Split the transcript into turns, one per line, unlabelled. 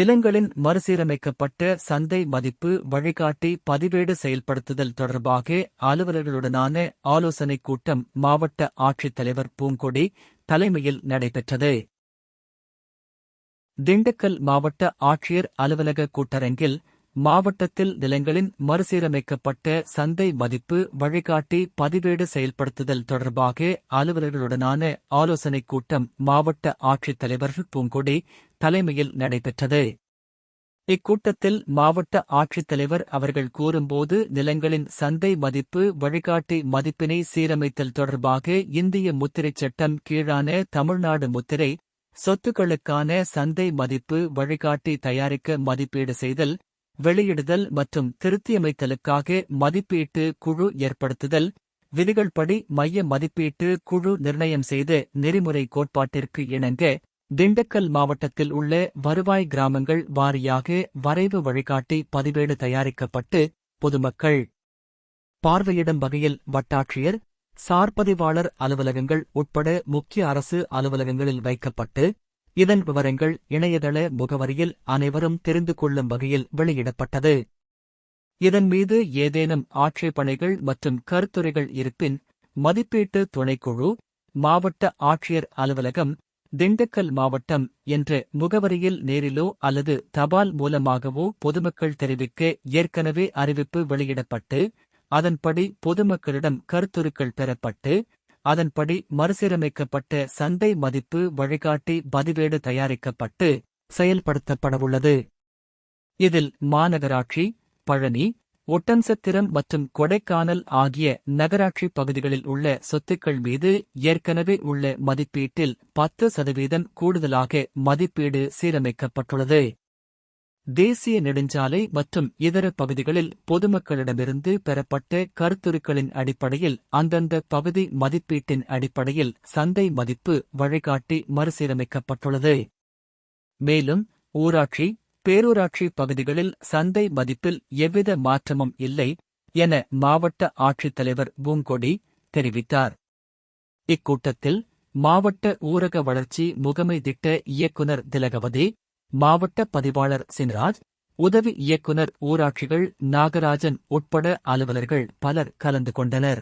நிலங்களின் மறுசீரமைக்கப்பட்ட சந்தை மதிப்பு வழிகாட்டி பதிவேடு செயல்படுத்துதல் தொடர்பாக அலுவலர்களுடனான ஆலோசனைக் கூட்டம் மாவட்ட ஆட்சித்தலைவர் பூங்கொடி தலைமையில் நடைபெற்றது. திண்டுக்கல் மாவட்ட ஆட்சியர் அலுவலக கூட்டரங்கில் மாவட்டத்தில் நிலங்களின் மறுசீரமைக்கப்பட்ட சந்தை மதிப்பு வழிகாட்டி பதிவேடு செயல்படுத்துதல் தொடர்பாக அலுவலர்களுடனான ஆலோசனைக் கூட்டம் மாவட்ட ஆட்சித்தலைவர் பூங்கொடி தலைமையில் நடைபெற்றது. இக்கூட்டத்தில் மாவட்ட ஆட்சித்தலைவர் அவர்கள் கூறும்போது நிலங்களின் சந்தை மதிப்பு வழிகாட்டி மதிப்பினை சீரமைத்தல் தொடர்பாக இந்திய முத்திரைச் சட்டம் கீழான தமிழ்நாடு முத்திரை சொத்துக்களுக்கான சந்தை மதிப்பு வழிகாட்டி தயாரிக்க மதிப்பீடு செய்தல் வெளியிடுதல் மற்றும் திருத்தியமைத்தலுக்காக மதிப்பீட்டு குழு ஏற்படுத்துதல் விதிகள்படி மைய மதிப்பீட்டு குழு நிர்ணயம் செய்த நெறிமுறை கோட்பாட்டிற்கு இணங்க திண்டுக்கல் மாவட்டத்தில் உள்ள வருவாய் கிராமங்கள் வாரியாக வரைவு வழிகாட்டி பதிவேடு தயாரிக்கப்பட்டு பொதுமக்கள் பார்வையிடும் வகையில் வட்டாட்சியர் சார்பதிவாளர் அலுவலகங்கள் உட்பட முக்கிய அரசு அலுவலகங்களில் வைக்கப்பட்டு இதன் விவரங்கள் இணையதள முகவரியில் அனைவரும் தெரிந்து கொள்ளும் வகையில் வெளியிடப்பட்டது. இதன் மீது ஏதேனும் ஆட்சேபணைகள் மற்றும் கருத்துரைகள் இருப்பின் மதிப்பீட்டு துணைக்குழு மாவட்ட ஆட்சியர் அலுவலகம் திண்டுக்கல் மாவட்டம் என்ற முகவரியில் நேரிலோ அல்லது தபால் மூலமாகவோ பொதுமக்கள் தெரிவிக்க ஏற்கனவே அறிவிப்பு வெளியிடப்பட்டு அதன்படி பொதுமக்களிடம் கருத்துருக்கள் பெறப்பட்டு அதன்படி மறுசீரமைக்கப்பட்ட சந்தை மதிப்பு வழிகாட்டி பதிவேடு தயாரிக்கப்பட்டு செயல்படுத்தப்படவுள்ளது. இதில் மாநகராட்சி பழனி ஒட்டன்சத்திரம் மற்றும் கொடைக்கானல் ஆகிய நகராட்சி பகுதிகளில் உள்ள சொத்துக்கள் மீது ஏற்கனவே உள்ள மதிப்பீட்டில் பத்து சதவீதம் கூடுதலாக மதிப்பீடு சீரமைக்கப்பட்டுள்ளது. தேசிய நெடுஞ்சாலை மற்றும் இதர பகுதிகளில் பொதுமக்களிடமிருந்து பெறப்பட்ட கருத்துருக்களின் அடிப்படையில் அந்தந்த பகுதி மதிப்பீட்டின் அடிப்படையில் சந்தை மதிப்பு வழிகாட்டி மறுசீரமைக்கப்பட்டுள்ளது. மேலும் ஊராட்சி பேரூராட்சி பகுதிகளில் சந்தை மதிப்பில் எவ்வித மாற்றமும் இல்லை என மாவட்ட ஆட்சித்தலைவர் பூங்கொடி தெரிவித்தார். இக்கூட்டத்தில் மாவட்ட ஊரக வளர்ச்சி முகமை திட்ட இயக்குநர் திலகவதி மாவட்ட பதிவாளர் சின்ராஜ் உதவி இயக்குநர் ஊராட்சிகள் நாகராஜன் உட்பட அலுவலர்கள் பலர் கலந்து கொண்டனர்.